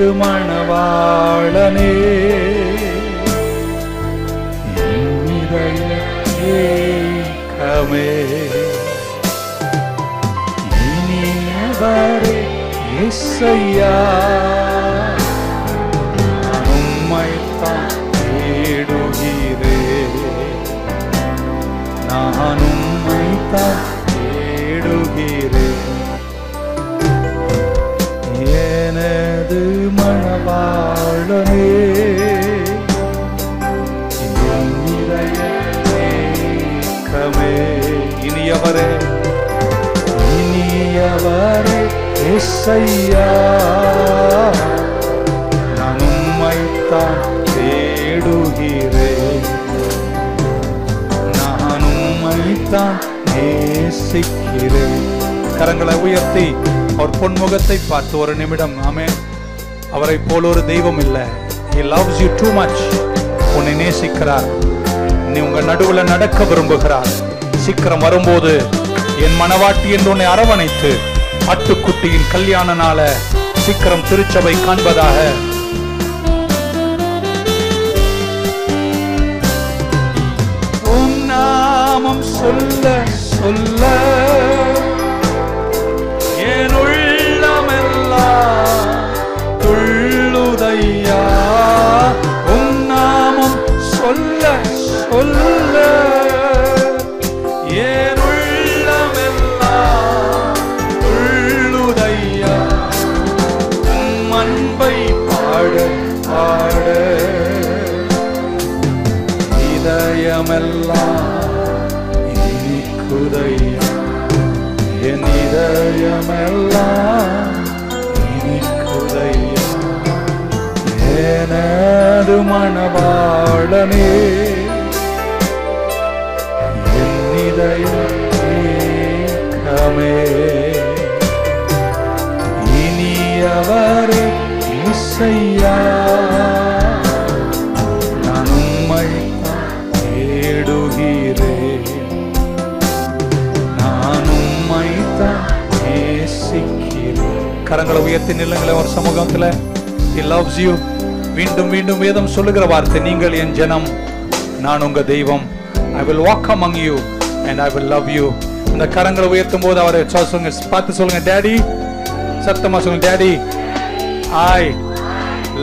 எனது மணவாளனே. என் ஏக்கமே. இனியவரே இசையா உம்மைத்தான் தேடுகிறே. நான் இசையா நான் உம்மைத்தான் தேடுகிறேன். நான் உம்மைத்தான் நேசிக்கிறேன். கரங்களை உயர்த்தி அவர் பொன்முகத்தை பார்த்து ஒரு நிமிடம் ஆமே அவரை போல ஒரு தெய்வம் இல்லை. He loves you too much உன்னை நேசிக்கிறார். நீ உங்க நடுவுல நடக்க விரும்புகிறார். சீக்கிரம் வரும்போது என் மனவாட்டி என்று உன்னை அரவணைத்து ஆட்டுக்குட்டியின் கல்யாண நாள சீக்கிரம் திருச்சபை காண்பதாக. உன் நாமம் சொல்ல சொல்ல என் இதயமெல்லாம் இனிக்குதையா? எனது மணவாளனே என் இதயமே கரங்களை உயர்த்தி நில்லுங்களேன் ஒரு சமூகத்தில். இ லவ்ஸ் யூ மீண்டும் மீண்டும் வேதம் சொல்லுகிற வார்த்தை நீங்கள் என் ஜனம் நான் உங்க தெய்வம். I will walk among you and I will love you அந்த கரங்களை உயர்த்தும் போது அவரை சொல்லுங்க பார்த்து சொல்லுங்க டேடி சத்தமா சொல்லுங்க டேடி ஐ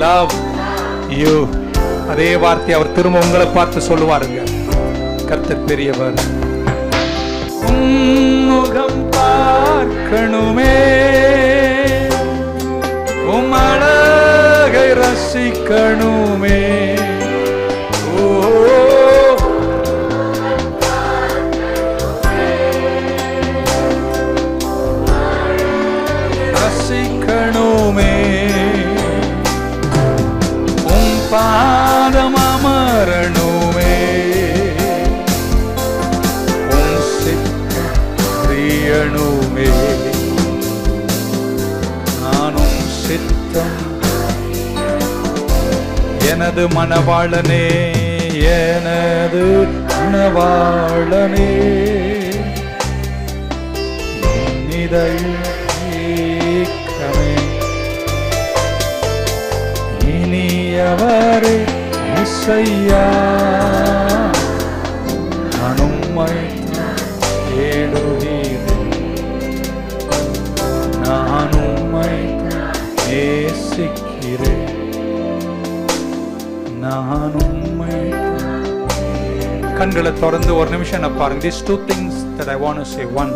லவ் யூ அதே வார்த்தை அவர் திரும்ப உங்களை பார்த்து சொல்லுவாருங்க. கர்த்தர் பெரியவர். அமரணுமே உம் சித்தம் நானும் சித்தம். எனது மனவாளனே எனது மனவாளனே என் இனியவரே. இசையா நான் உம்மை தேடுகிறேன். நான் உம்மை நேசிக்கிறேன். நான் உம்மை கண்களை திறந்து ஒரு நிமிஷம் என்ன பாருங்க. This two things that I want say one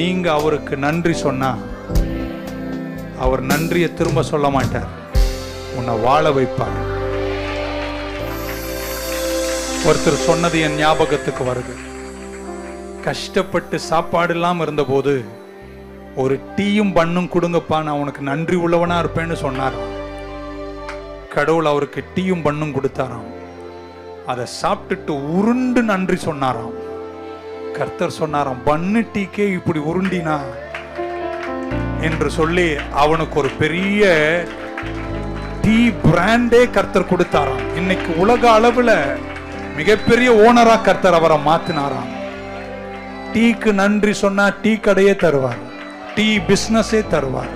நீங்க அவருக்கு நன்றி சொன்னா அவர் நன்றியை திரும்ப சொல்ல மாட்டார். உன்னை வாழ வைப்பார். ஒருத்தர் சொன்னது என் ஞாபகத்துக்கு வருது. கஷ்டப்பட்டு சாப்பாடு இல்லாம இருந்தபோது ஒரு டீயும் பண்ணும் கொடுங்கப்பா நான் உனக்கு நன்றி உள்ளவனா இருப்பேன்னு சொன்னார். கடவுள் அவருக்கு டீயும் பண்ணும் கொடுத்தாராம். அதை சாப்பிட்டுட்டு உருண்டு நன்றி சொன்னாராம். கர்த்தர் சொன்னாராம் பண்ணு டீக்கே இப்படி உருண்டினா? என்று சொல்லி அவனுக்கு ஒரு பெரிய டீ பிராண்டே கர்த்தர் கொடுத்தாராம். இன்னைக்கு உலக அளவில் மிகப்பெரிய ஓனரா கர்த்தர் அவரை மாத்தினாராம். டீக்கு நன்றி சொன்னா டீ கடையே தருவார். டீ பிஸ்னஸே தருவார்.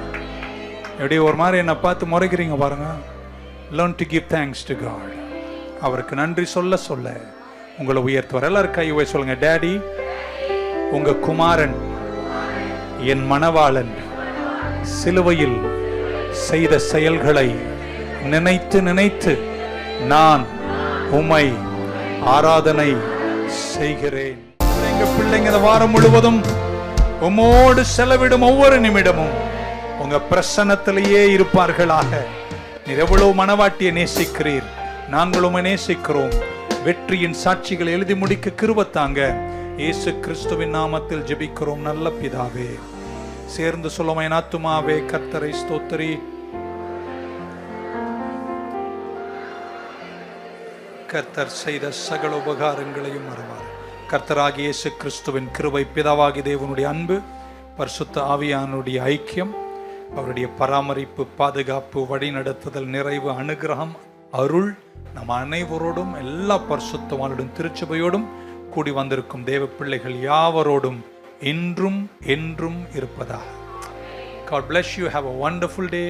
எப்படி ஒரு மாதிரி என்னை பார்த்து முறைக்கிறீங்க பாருங்க. Learn to give thanks to God அவருக்கு நன்றி சொல்ல சொல்ல உங்களை உயர்த்துவார். எல்லாரும் கை உயர் சொல்லுங்க டேடி உங்க குமாரன் என் மணவாளன் சிலுவையில் செய்த செயல்களை நினைத்து நினைத்து நான் உமை ஆராதனை செய்கிறேன். எங்க பிள்ளைங்க இந்த வாரம் முழுவதும் உம்மோடு செலவிடும் ஒவ்வொரு நிமிடமும் உங்க பிரசன்னத்திலேயே இருப்பார்களாக. நீர் எவ்வளவு மனவாட்டியை நேசிக்கிறீர். நாங்களும் நேசிக்கிறோம். வெற்றியின் சாட்சிகளை எழுதி முடிக்க கிருபத்தாங்க. இயேசு கிறிஸ்துவின் நாமத்தில் ஜெபிக்கிறோம். நல்ல பிதாவே சேர்ந்து சொல்லுமா நாத்துமாவே ஆத்துமாவே கர்த்தரை ஸ்தோத்திரி. கர்த்தர் செய்த சகல உபகாரங்களையும் மறவார் கர்த்தராகிய இயேசு கிறிஸ்துவின் கிருபை பிதாவாகி தேவனுடைய அன்பு பரிசுத்த ஆவியானுடைய ஐக்கியம் அவருடைய பராமரிப்பு பாதுகாப்பு வழிநடத்துதல் நிறைவு அனுகிரகம் அருள் நம் அனைவரோடும் எல்லா பரிசுத்தவானுடன் திருச்சபையோடும் கூடி வந்திருக்கும் தேவ பிள்ளைகள் யாவரோடும் என்றும் என்றும் இருப்பதாக God bless you. Have a wonderful day.